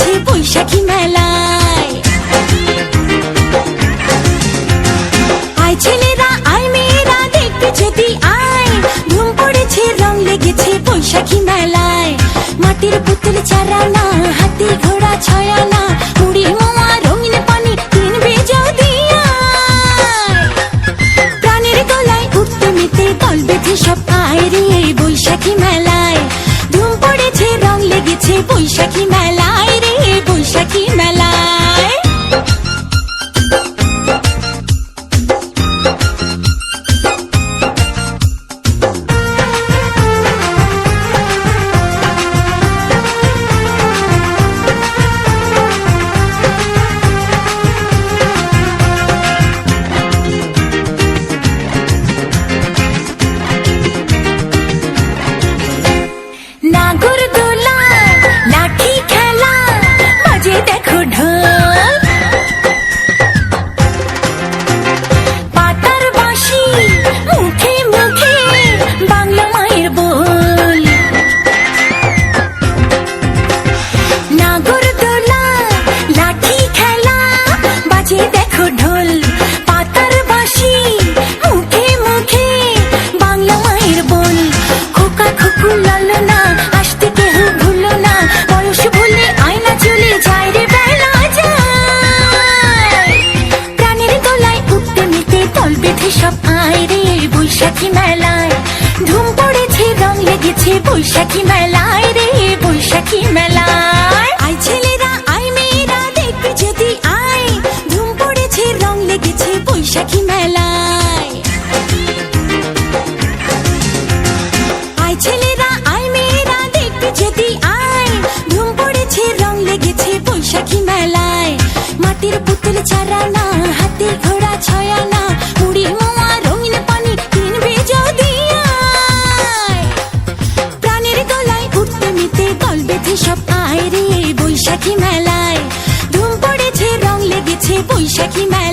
keep পাখি মেলা সব আয় রে বৈশাখী মেলায়। ধুম পড়েছে, রং লেগেছে বৈশাখী মেলায় রে বৈশাখী মেলায়। আয় ছেলেরা, আয় মেয়েরা দেখবি যদি আয়। ধুম পড়েছে, রং লেগেছে বৈশাখী মেলায়। আয় ছেলেরা, আয় মেয়েরা দেখবি যদি আয়। ধুম পড়েছে, রং লেগেছে বৈশাখী মেলায়। মাটির পুতুল চারানা আয়রে বৈশাখী মেলায়। ধুম পড়েছে রং লেগেছে বৈশাখী মেলায়।